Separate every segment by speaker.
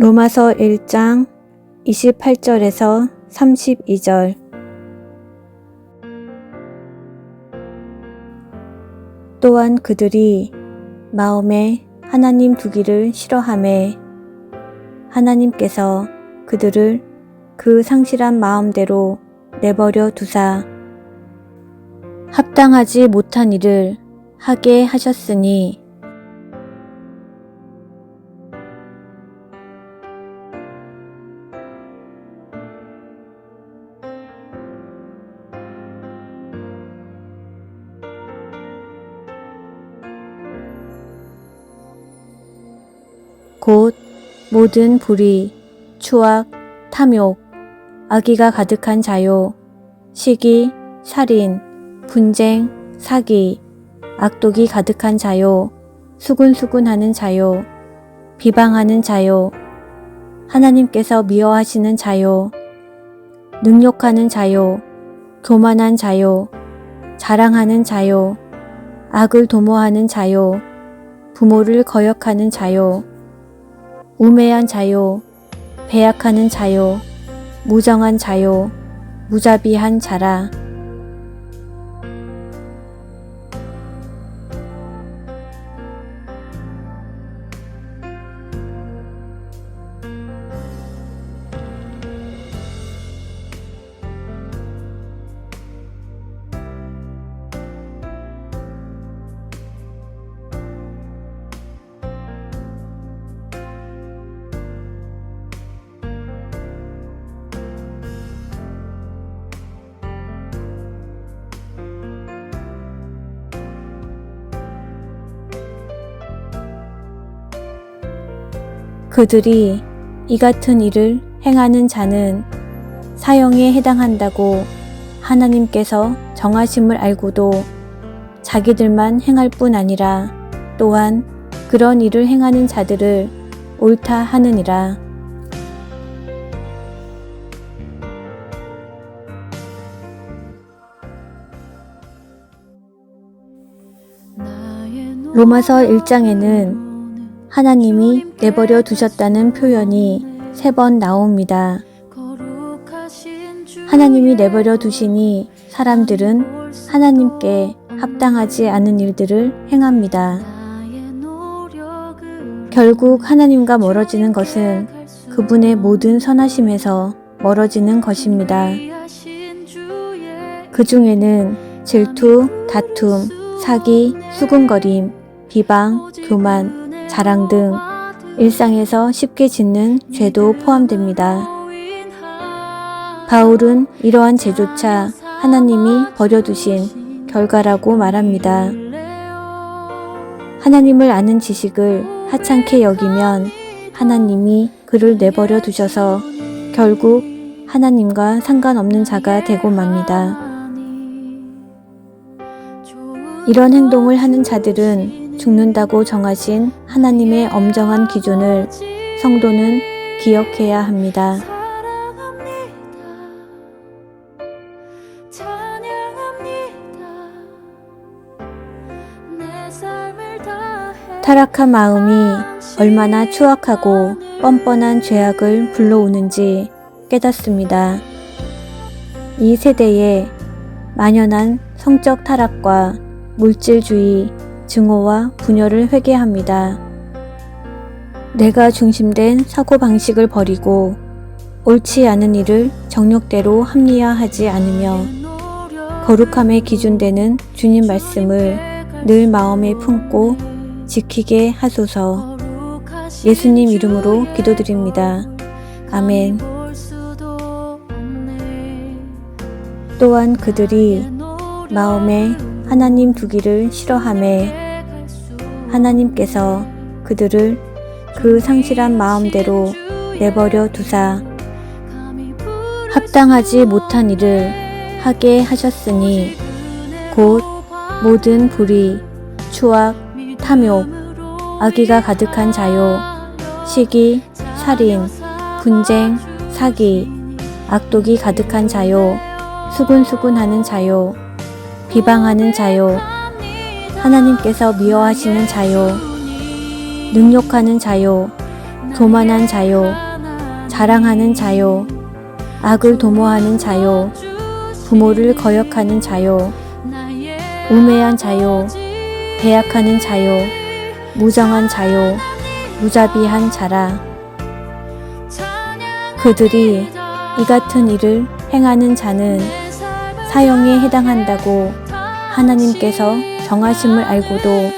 Speaker 1: 로마서 1장 28절에서 32절. 또한 그들이 마음에 하나님 두기를 싫어함에 하나님께서 그들을 그 상실한 마음대로 내버려 두사 합당하지 못한 일을 하게 하셨으니 곧 모든 불의, 추악, 탐욕, 악의가 가득한 자요, 시기, 살인, 분쟁, 사기, 악독이 가득한 자요, 수군수군하는 자요, 비방하는 자요, 하나님께서 미워하시는 자요, 능욕하는 자요, 교만한 자요, 자랑하는 자요, 악을 도모하는 자요, 부모를 거역하는 자요, 우매한 자요, 배약하는 자요, 무정한 자요, 무자비한 자라. 그들이 이 같은 일을 행하는 자는 사형에 해당한다고 하나님께서 정하심을 알고도 자기들만 행할 뿐 아니라 또한 그런 일을 행하는 자들을 옳다 하느니라. 로마서 1장에는 하나님이 내버려 두셨다는 표현이 세 번 나옵니다. 하나님이 내버려 두시니 사람들은 하나님께 합당하지 않은 일들을 행합니다. 결국 하나님과 멀어지는 것은 그분의 모든 선하심에서 멀어지는 것입니다. 그 중에는 질투, 다툼, 사기, 수군거림, 비방, 교만, 자랑 등 일상에서 쉽게 짓는 죄도 포함됩니다. 바울은 이러한 죄조차 하나님이 버려두신 결과라고 말합니다. 하나님을 아는 지식을 하찮게 여기면 하나님이 그를 내버려 두셔서 결국 하나님과 상관없는 자가 되고 맙니다. 이런 행동을 하는 자들은 죽는다고 정하신 하나님의 엄정한 기준을 성도는 기억해야 합니다. 타락한 마음이 얼마나 추악하고 뻔뻔한 죄악을 불러오는지 깨닫습니다. 이 세대에 만연한 성적 타락과 물질주의, 증오와 분열을 회개합니다. 내가 중심된 사고방식을 버리고 옳지 않은 일을 정욕대로 합리화하지 않으며 거룩함에 기준되는 주님 말씀을 늘 마음에 품고 지키게 하소서 예수님 이름으로 기도드립니다. 아멘. 또한 그들이 마음에 하나님 두기를 싫어함에 하나님께서 그들을 그 상실한 마음대로 내버려 두사 합당하지 못한 일을 하게 하셨으니 곧 모든 불의, 추악, 탐욕, 악의가 가득한 자요, 시기, 살인, 분쟁, 사기, 악독이 가득한 자요, 수군수군하는 자요, 비방하는 자요, 하나님께서 미워하시는 자요, 능욕하는 자요, 교만한 자요, 자랑하는 자요, 악을 도모하는 자요, 부모를 거역하는 자요, 우매한 자요, 배약하는 자요, 무정한 자요, 무자비한 자라. 그들이 이 같은 일을 행하는 자는 사형에 해당한다고 하나님께서 정하심을 알고도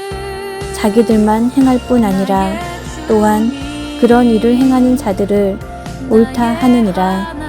Speaker 1: 자기들만 행할 뿐 아니라 또한 그런 일을 행하는 자들을 옳다 하느니라.